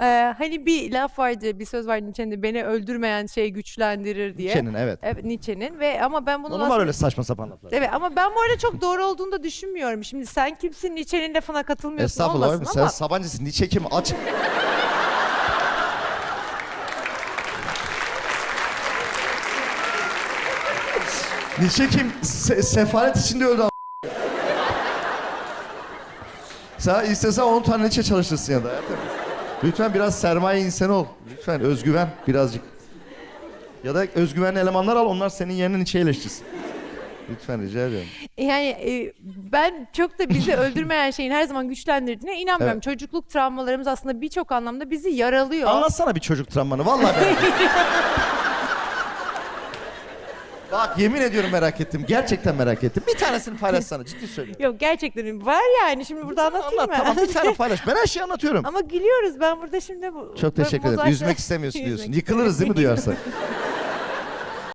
Ee, hani bir laf vardı, bir söz vardı Nietzsche'nin beni öldürmeyen şey güçlendirir diye. Nietzsche'nin evet. Evet Nietzsche'nin ve ama ben bunu Onun var öyle saçma sapan laflar. Evet ama ben bu arada çok doğru olduğunu da düşünmüyorum. Şimdi sen kimsin Nietzsche'nin lafına katılmıyorsun Estağfurullah olmasın oğlum, sen ama Sabancısın. Nietzsche kim? Aç. Nietzsche kim? Se- sefalet içinde öldü a- Sen istesen 10 tane Nietzsche çalışırsın ya da. hayatım. Lütfen biraz sermaye insanı ol. Lütfen özgüven birazcık. Ya da özgüvenli elemanlar al onlar senin yerine Nietzsche eleştirsin. Lütfen rica ediyorum. yani e, ben çok da bizi öldürmeyen şeyin her zaman güçlendirdiğine inanmıyorum. Evet. Çocukluk travmalarımız aslında birçok anlamda bizi yaralıyor. Anlatsana bir çocuk travmanı. Vallahi ettim. Bak yemin ediyorum merak ettim. Gerçekten merak ettim. Bir tanesini paylaşsana ciddi söylüyorum. Yok gerçekten var yani şimdi burada anlatayım Anlat mı? tamam bir tane paylaş. Ben her şeyi anlatıyorum. Ama gülüyoruz ben burada şimdi bu. Çok teşekkür ederim. mozaikler- Üzmek istemiyorsun diyorsun. Yıkılırız değil mi duyarsak?